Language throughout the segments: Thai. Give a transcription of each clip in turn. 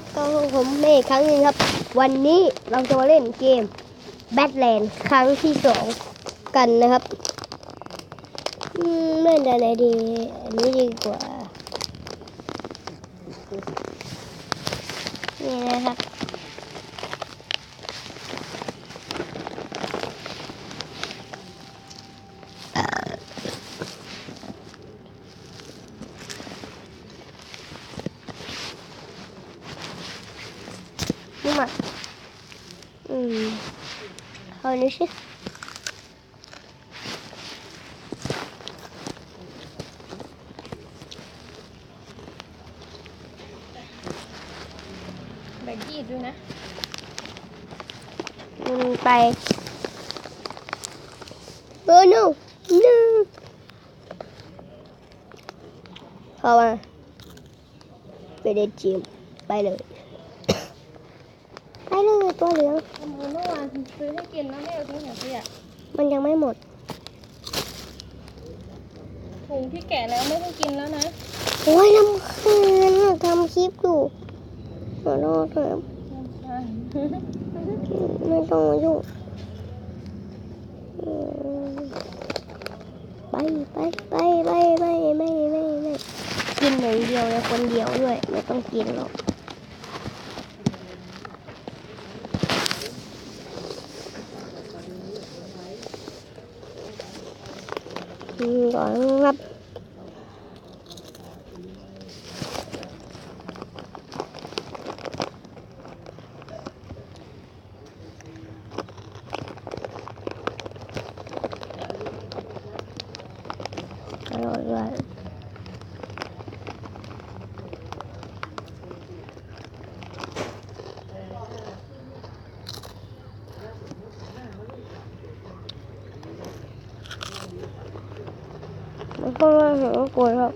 ครับก็ผมเมฆครั้งหนึ่งครับ วันนี้เราจะมาเล่นเกมแบทแลนด์ครั้งที่สองกันนะครับเล่นอะไรดีอันนี้ดีกว่า นี่นะครับ nhưng mà ừ. thôi nữa chứ ಬಜ್ಜಿ ಇದನ್ನ by oh no no ಹವಾ ಬೆಡೆ G by love ตัวเหลือง ทำไมเมื่อวานซื้อให้กินแล้วไม่เอาทิ้งถังขยะมันยังไม่หมดถุงที่แกะแล้วไม่ต้องกินแล้วนะโอ้ยลำคาญอะทำคลิปอยู่ขอโทษครับไม่ต้องมายุ่งอืมไปไปไปไปไปไม่ไม่ไม่กินอย่างเดียวเลยคนเดียวด้วย ไม่ต้องกินหรอก gọi ngắp rồi rồi. มันก็ไม่เห็นว่ากลัวหรอก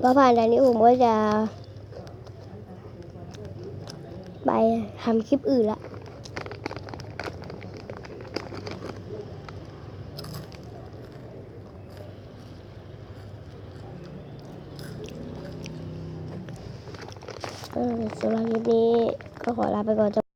พอผ่านด่านนี้ผมก็จะ ไปทำคลิปอื่นละ สำหรับคลิปนี้ก็ขอลาไปก่อน